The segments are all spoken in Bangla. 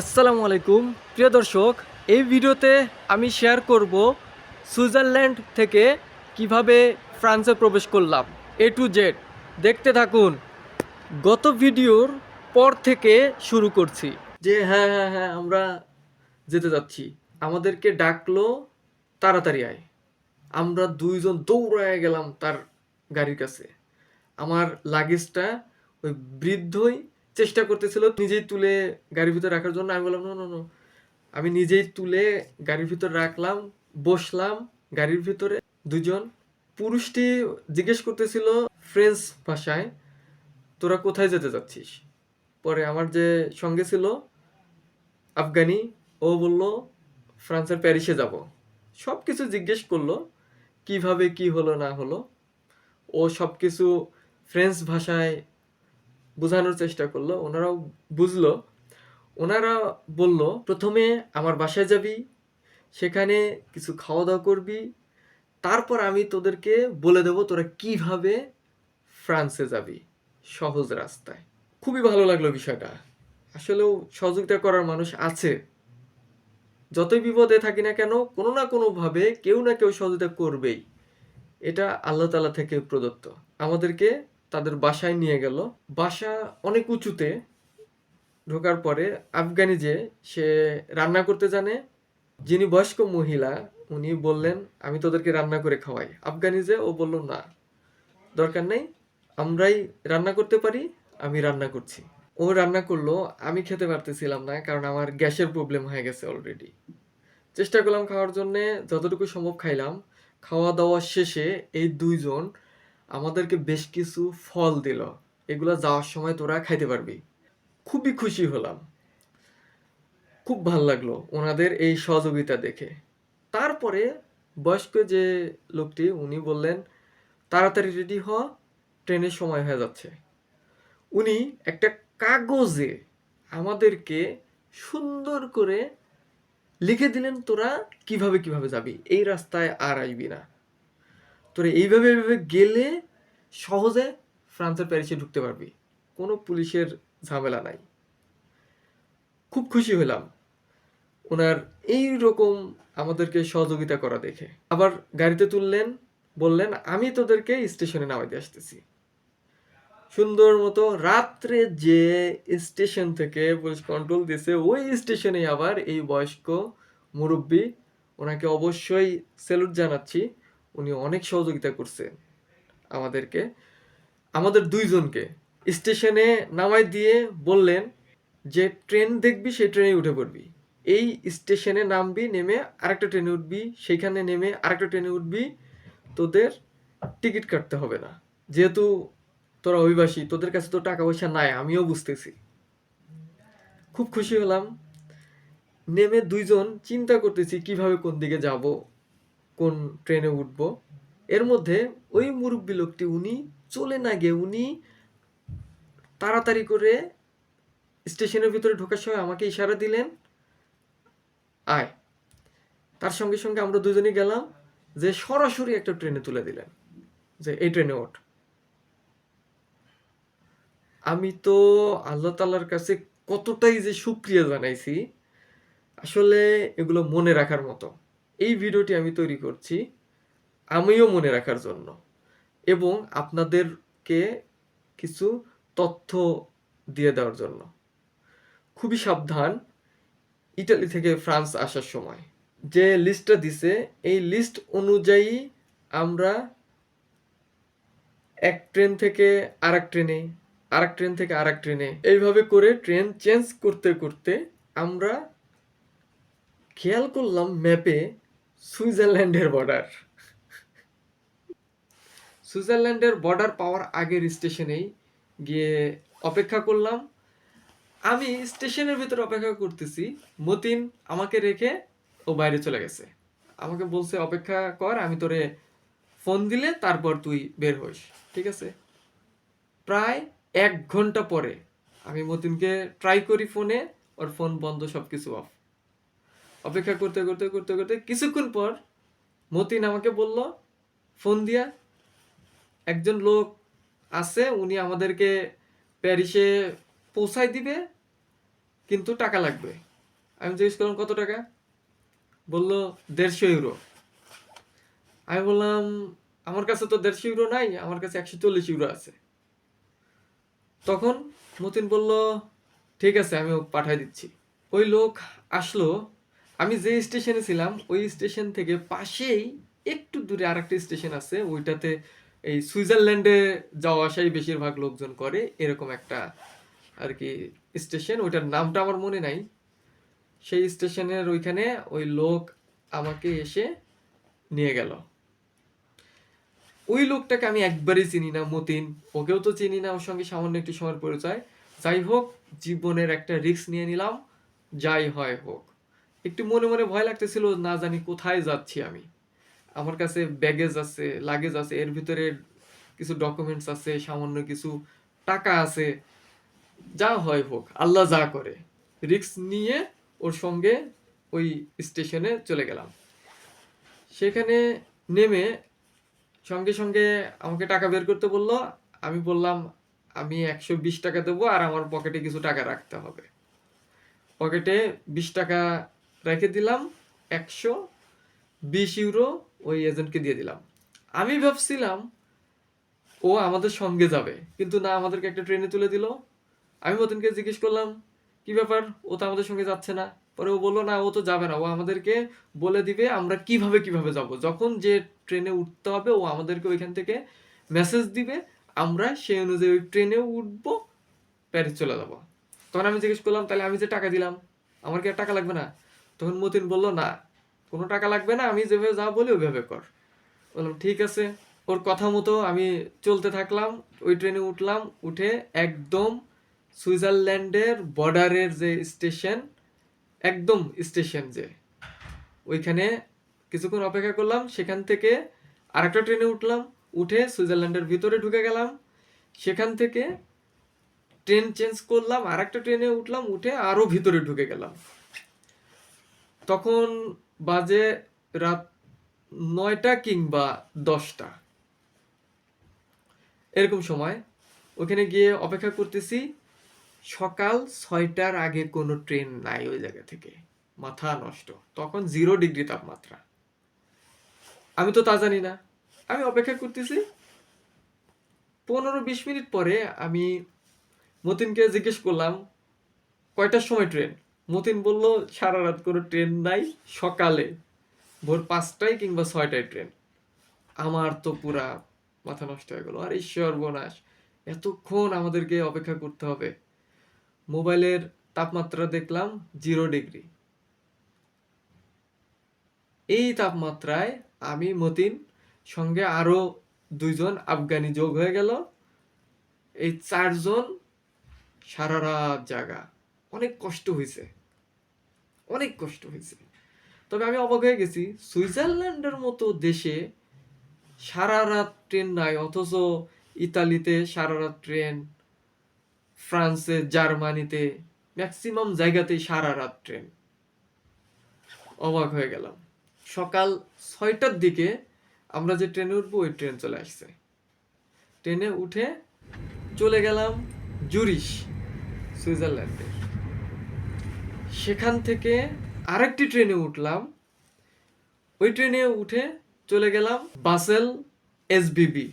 আসসালামু আলাইকুম। প্রিয় দর্শক, এই ভিডিওতে আমি শেয়ার করব সুইজারল্যান্ড থেকে কীভাবে ফ্রান্সে প্রবেশ করলাম এ টু জেড দেখতে থাকুন, গত ভিডিওর পর থেকে শুরু করছি। যে হ্যাঁ হ্যাঁ হ্যাঁ আমরা যেতে যাচ্ছি। আমাদেরকে ডাকলো তাড়াতাড়ি আয়। আমরা দুইজন দৌড়ায় গেলাম তার গাড়ির কাছে। আমার লাগেজটা ওই বৃদ্ধই চেষ্টা করতেছিল নিজেই তুলে গাড়ির ভিতরে রাখার জন্য। আমি বললাম নো নো আমি নিজেই তুলে গাড়ির ভিতরে রাখলাম, বসলাম গাড়ির ভিতরে দুজন। পুরুষটি জিজ্ঞেস করতেছিল ফ্রেঞ্চ ভাষায় তোরা কোথায় যেতে যাচ্ছিস? পরে আমার যে সঙ্গে ছিল আফগানি, ও বলল, ফ্রান্সের প্যারিসে যাব। সব কিছু জিজ্ঞেস করল, কীভাবে, কি হলো, না হলো? ও সব কিছু ফ্রেঞ্চ ভাষায় বোঝানোর চেষ্টা করল। ওনারাও বুঝলো। ওনারা বলল, প্রথমে আমার বাসায় যাবি, সেখানে কিছু খাওয়া দাওয়া করবি, তারপর আমি তোদেরকে বলে দেবো তোরা কীভাবে ফ্রান্সে যাবি, সহজ রাস্তায়। খুবই ভালো লাগল বিষয়টা। আসলেও সহযোগিতা করার মানুষ আছে। যতই বিপদে থাকি না কেন, কোনো না কোনোভাবে কেউ না কেউ সহযোগিতা করবেই। এটা আল্লাহ তালা থেকে প্রদত্ত। আমাদেরকে তাদের বাসায় নিয়ে গেল। বাসা অনেক উঁচুতে। ঢোকার পরে আফগানি যে, সে রান্না করতে জানে। যিনি বয়স্ক মহিলা, উনি বললেন, আমি তোদেরকে রান্না করে খাওয়াই। আফগানি যে, ও বলল, না, দরকার নেই। আমরাই রান্না করতে পারি, আমি রান্না করছি। ও রান্না করল, আমি খেতে পারতেছিলাম না, কারণ আমার গ্যাসের প্রবলেম হয়ে গেছে অলরেডি চেষ্টা করলাম খাওয়ার জন্যে, যতটুকু সম্ভব খাইলাম। খাওয়া দাওয়া শেষে এই দুইজন আমাদেরকে বেশ কিছু ফল দিল। এগুলো যাওয়ার সময় তোরা খাইতে পারবি। খুবই খুশি হলাম। খুব ভালো লাগল ওনাদের এই সহযোগিতা দেখে। তারপরে বয়স্ক যে লোকটি, উনি বললেন, তাড়াতাড়ি রেডি হ, ট্রেনের সময় হয়ে যাচ্ছে। উনি একটা কাগজে আমাদেরকে সুন্দর করে লিখে দিলেন, তোরা কীভাবে কীভাবে যাবি? এই রাস্তায় আর আসবি না। তোরা এইভাবে এইভাবে গেলে সহজে ফ্রান্সের প্যারিসে ঢুকতে পারবি। কোনো পুলিশের ঝামেলা নাই। খুব খুশি হলাম। ওনার এই রকম আমাদেরকে সহযোগিতা করা দেখে। আবার গাড়িতে তুললেন, বললেন, আমি তোদেরকে স্টেশনে নামাইতে আসতেছি। সুন্দর মতো রাত্রে যে স্টেশন থেকে পুলিশ কন্ট্রোল দিয়েছে ওই স্টেশনে আবার এই বয়স্ক মুরব্বী, ওনাকে অবশ্যই স্যালুট জানাচ্ছি। উনি অনেক সহযোগিতা করছেন আমাদেরকে। আমাদের দুইজনকে। স্টেশনে নামাই দিয়ে বললেন যে, ট্রেন দেখবি, সেই ট্রেনে উঠে পড়বি। এই স্টেশনে নামবি, নেমে আরেকটা ট্রেনে উঠবি, সেইখানে নেমে আরেকটা ট্রেনে উঠবি। তোদের টিকিট কাটতে হবে না। যেহেতু তোরা অভিবাসী, তোদের কাছে তো টাকা পয়সা নাই, আমিও বুঝতেছি। খুব খুশি হলাম। নেমে দুইজন চিন্তা করতেছি কীভাবে কোন দিকে যাব। কোন ট্রেনে উঠব? এর মধ্যে ওই মুরব্বী লোকটি, উনি চলে না গিয়ে উনি তাড়াতাড়ি করে স্টেশনের ভিতরে ঢোকার সময় আমাকে ইশারা দিলেন, আয়। তার সঙ্গে সঙ্গে আমরা দুজনে গেলাম, যে সরাসরি একটা ট্রেনে তুলে দিলেন, যে এই ট্রেনে ওঠ। আমি তো আল্লাহ তালার কাছে কতটাই যে সুক্রিয়া জানাইছি, আসলে এগুলো মনে রাখার মতো। এই ভিডিওটি আমি তৈরি করছি আমিও মনে রাখার জন্য এবং আপনাদেরকে কিছু তথ্য দিয়ে দেওয়ার জন্য। খুবই সাবধান ইটালি থেকে ফ্রান্স আসার সময়। যে লিস্টটা দিছে, এই লিস্ট অনুযায়ী আমরা এক ট্রেন থেকে আরেক ট্রেনে, আরেক ট্রেন থেকে আরেক ট্রেনে এইভাবে করে ট্রেন চেঞ্জ করতে করতে আমরা খেয়াল করলাম ম্যাপে সুইজারল্যান্ডের বর্ডার সুইজারল্যান্ডের বর্ডার পাওয়ার আগের স্টেশনেই গিয়ে অপেক্ষা করলাম। আমি স্টেশনের ভিতরে অপেক্ষা করতেছি। মতিন আমাকে রেখে ও বাইরে চলে গেছে। আমাকে বলছে, অপেক্ষা কর, আমি তোরে ফোন দিলে তারপর তুই বের হোস। ঠিক আছে? প্রায় এক ঘণ্টা পরে আমি মতিনকে ট্রাই করি ফোনে ওর ফোন বন্ধ সব কিছু অফ অপেক্ষা করতে করতে করতে করতে কিছুক্ষণ পর মতিন আমাকে বলল, ফোন দিয়া, একজন লোক আছে, উনি আমাদেরকে প্যারিসে পৌঁছায় দিবে, কিন্তু টাকা লাগবে। আমি জিজ্ঞেস করলাম, কত টাকা? বলল, দেড়শো ইউরো। আমি বললাম, আমার কাছে তো দেড়শো ইউরো নাই, আমার কাছে একশো চল্লিশ ইউরো আছে। তখন মতিন বলল, ঠিক আছে, আমি পাঠাই দিচ্ছি। ওই লোক আসলো আমি যে স্টেশনে ছিলাম, ওই স্টেশন থেকে পাশেই একটু দূরে আর একটা স্টেশন আছে, ওইটাতে এই সুইজারল্যান্ডে যাওয়া আসাই বেশিরভাগ লোকজন করে, এরকম একটা আর কি স্টেশন। ওইটার নামটা আমার মনে নাই। সেই স্টেশনের ওইখানে ওই লোক আমাকে এসে নিয়ে গেল। ওই লোকটাকে আমি একবারই চিনি না, মতিন। ওকেও তো চিনি না, ওর সঙ্গে সামান্য একটু সময়ের পরিচয়। যাই হোক, জীবনের একটা রিস্ক নিয়ে নিলাম, যাই হয় হোক। একটু মনে মনে ভয় লাগতেছিল, না জানি কোথায় যাচ্ছি আমি। আমার কাছে ব্যাগেজ আছে, লাগেজ আছে, এর ভিতরে কিছু ডকুমেন্টস আছে, সামান্য কিছু টাকা আছে। যা হয় হোক, আল্লাহ যা করে। রিস্ক নিয়ে ওর সঙ্গে ওই স্টেশনে চলে গেলাম। সেখানে নেমে সঙ্গে সঙ্গে আমাকে টাকা বের করতে বলল, আমি বললাম, আমি একশো বিশ টাকা দেবো আর আমার পকেটে কিছু টাকা রাখতে হবে। পকেটে বিশ টাকা রেখে দিলাম একশো বিশ ইউরো ওই এজেন্টকে দিয়ে দিলাম। আমি ভাবছিলাম ও আমাদের সঙ্গে যাবে, কিন্তু না, আমাদেরকে একটা ট্রেনে তুলে দিল। আমি মতনকে জিজ্ঞেস করলাম, কি ব্যাপার? ও তো আমাদের সঙ্গে যাচ্ছে না। পরে ও বলল, না, ও তো যাবে না। ও আমাদেরকে বলে দিবে আমরা কীভাবে কীভাবে যাব। যখন যে ট্রেনে উঠতে হবে, ও আমাদেরকে ওইখান থেকে মেসেজ দিবে, আমরা সেই অনুযায়ী ওই ট্রেনে উঠবো প্যারিস চলে যাব। তখন আমি জিজ্ঞেস করলাম, তাহলে আমি যে টাকা দিলাম, আমার কি আর টাকা লাগবে না? তখন মতিন বলল, না, কোনো টাকা লাগবে না, আমি যেভাবে যা বলি ওইভাবে কর। বললাম, ঠিক আছে। ওর কথা মতো আমি চলতে থাকলাম, ওই ট্রেনে উঠলাম, উঠে একদম সুইজারল্যান্ডের বর্ডারের যে স্টেশন, একদম স্টেশন যে, ওইখানে কিছুক্ষণ অপেক্ষা করলাম, সেখান থেকে আরেকটা ট্রেনে উঠলাম, উঠে সুইজারল্যান্ডের ভিতরে ঢুকে গেলাম, সেখান থেকে ট্রেন চেঞ্জ করলাম আর একটা ট্রেনে উঠলাম, উঠে আরও ভিতরে ঢুকে গেলাম। তখন বাজে রাত নয়টা কিংবা দশটা। এরকম সময়। ওখানে গিয়ে অপেক্ষা করতেছি। সকাল ছয়টার আগে কোনো ট্রেন নাই ওই জায়গা থেকে। মাথা নষ্ট। তখন জিরো ডিগ্রি তাপমাত্রা। আমি তো তা জানি না। আমি অপেক্ষা করতেছি। পনেরো বিশ মিনিট পরে আমি মতিনকে জিজ্ঞেস করলাম, কয়টার সময় ট্রেন? মতিন বলল, সারা রাত কোনো ট্রেন নাই, সকালে ভোর পাঁচটায় কিংবা ছয়টায় ট্রেন। আমার তো পুরা মাথা নষ্ট হয়ে গেল। আর ঈশ্বর বোনাস এতক্ষণ আমাদেরকে অপেক্ষা করতে হবে। মোবাইলের তাপমাত্রা দেখলাম জিরো ডিগ্রি। এই তাপমাত্রায় আমি, মতিন, সঙ্গে আরও দুইজন আফগানি যোগ হয়ে গেল। এই চারজন সারা রাত জাগা। অনেক কষ্ট হয়েছে। অনেক কষ্ট হয়েছে। তবে আমি অবাক হয়ে গেছি, সুইজারল্যান্ডের মতো দেশে সারা রাত ট্রেন নাই, অথচ ইতালিতে সারা রাত ট্রেন, ফ্রান্সে, জার্মানিতে, ম্যাক্সিমাম জায়গাতেই সারা রাত ট্রেন। অবাক হয়ে গেলাম। সকাল ছয়টার দিকে আমরা যে ট্রেনে উঠবো, ওই ট্রেন চলে আসছে। ট্রেনে উঠে চলে গেলাম জুরিশ, সুইজারল্যান্ডে। সেখান থেকে আরেকটি ট্রেনে উঠলাম। ওই ট্রেনে উঠে চলে গেলাম বাসেল এসবিবি।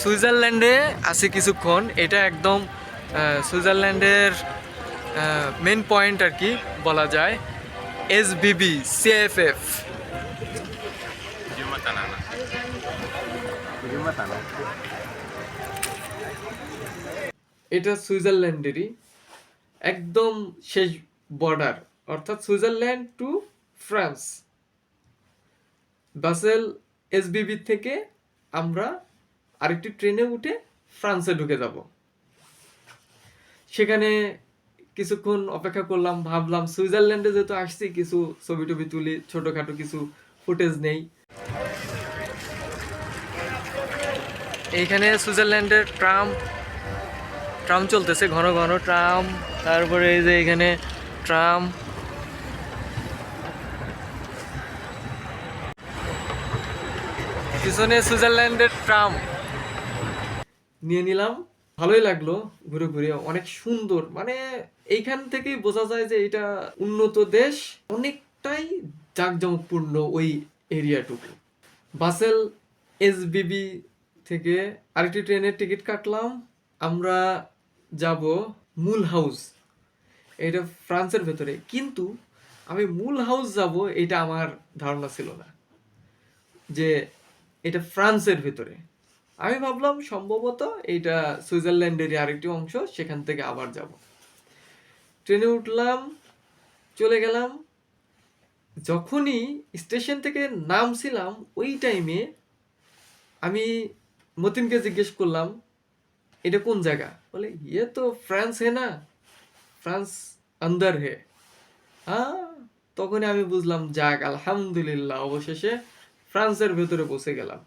সুইজারল্যান্ডে আছি কিছুক্ষণ। এটা একদম সুইজারল্যান্ডের মেন পয়েন্ট আর কি বলা যায়। SBB CFF. এটা সুইজারল্যান্ডেরই। একদম শেষ বর্ডার অর্থাৎ Switzerland to France. Basel SBB থেকে আমরা আরেকটি ট্রেনে উঠে ফ্রান্সে ঢুকে যাব। সেখানে কিছুক্ষণ অপেক্ষা করলাম, ভাবলাম সুইজারল্যান্ডে যেহেতু আসছি, কিছু ছবি টবি তুলি, ছোটোখাটো কিছু ফুটেজ নেই। এইখানে সুইজারল্যান্ডের ট্রাম ট্রাম চলতেছে, ঘন ঘন ট্রাম। তারপরে এই যে এখানে ট্রাম। পিছনে সুইজারল্যান্ডের ট্রাম। নিয়ে নিলাম। ভালোই লাগল ঘুরে ঘুরে, অনেক সুন্দর। মানে এইখান থেকেই বোঝা যায় যে এটা উন্নত দেশ, অনেকটাই জাঁকজমকপূর্ণ ওই এরিয়াটুকু। বাসেল এসবিবি থেকে আরেকটি ট্রেনের টিকিট কাটলাম। আমরা যাব মূল হাউস। এটা ফ্রান্সের ভেতরে। কিন্তু আমি মূল হাউস যাব, এটা আমার ধারণা ছিল না। যে এটা ফ্রান্সের ভেতরে। আমি ভাবলাম, সম্ভবত এটা সুইজারল্যান্ডেরই আরেকটি অংশ, সেখান থেকে আবার যাব। ট্রেনে উঠলাম, চলে গেলাম। যখনই স্টেশন থেকে নামছিলাম, ওই টাইমে আমি মতিনকে জিজ্ঞেস করলাম, এটা কোন জায়গা? বলে ইয়ে তো ফ্রান্স হে না, ফ্রান্স আন্দার হে। হ্যাঁ তখনই আমি বুঝলাম, যাক, আলহামদুলিল্লাহ, অবশেষে ফ্রান্সের ভেতরে পৌঁছে গেলাম।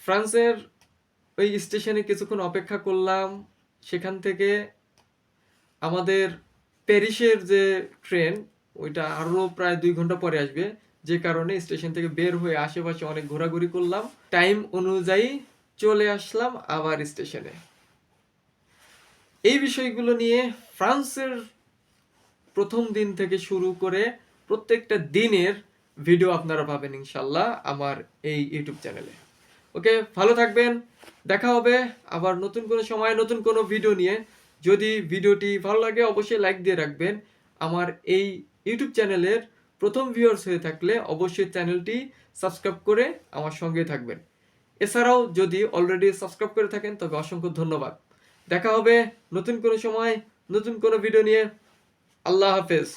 ফ্রান্সের ওই স্টেশনে কিছুক্ষণ অপেক্ষা করলাম, সেখান থেকে আমাদের প্যারিসের যে ট্রেন, ওইটা আরও প্রায় দুই ঘণ্টা পরে আসবে। যে কারণে স্টেশন থেকে বের হয়ে আশেপাশে অনেক ঘোরাঘুরি করলাম। টাইম অনুযায়ী চলে আসলাম আবার স্টেশনে। এই বিষয়গুলো নিয়ে ফ্রান্সের প্রথম দিন থেকে শুরু করে প্রত্যেকটা দিনের ভিডিও আপনারা পাবেন ইনশাল্লাহ আমার এই ইউটিউব চ্যানেলে। ওকে, ভালো থাকবেন, দেখা হবে আবার নতুন কোনো সময় নতুন কোনো ভিডিও নিয়ে। যদি ভিডিওটি ভালো লাগে অবশ্যই লাইক দিয়ে রাখবেন। আমার এই ইউটিউব চ্যানেলের প্রথম ভিউয়ার্স হয়ে থাকলে অবশ্যই চ্যানেলটি সাবস্ক্রাইব করে আমার সঙ্গে থাকবেন। এছাড়াও যদি অলরেডি সাবস্ক্রাইব করে থাকেন, তবে অসংখ্য ধন্যবাদ। দেখা হবে নতুন কোনো সময়, নতুন কোনো ভিডিও নিয়ে। আল্লাহ হাফেজ।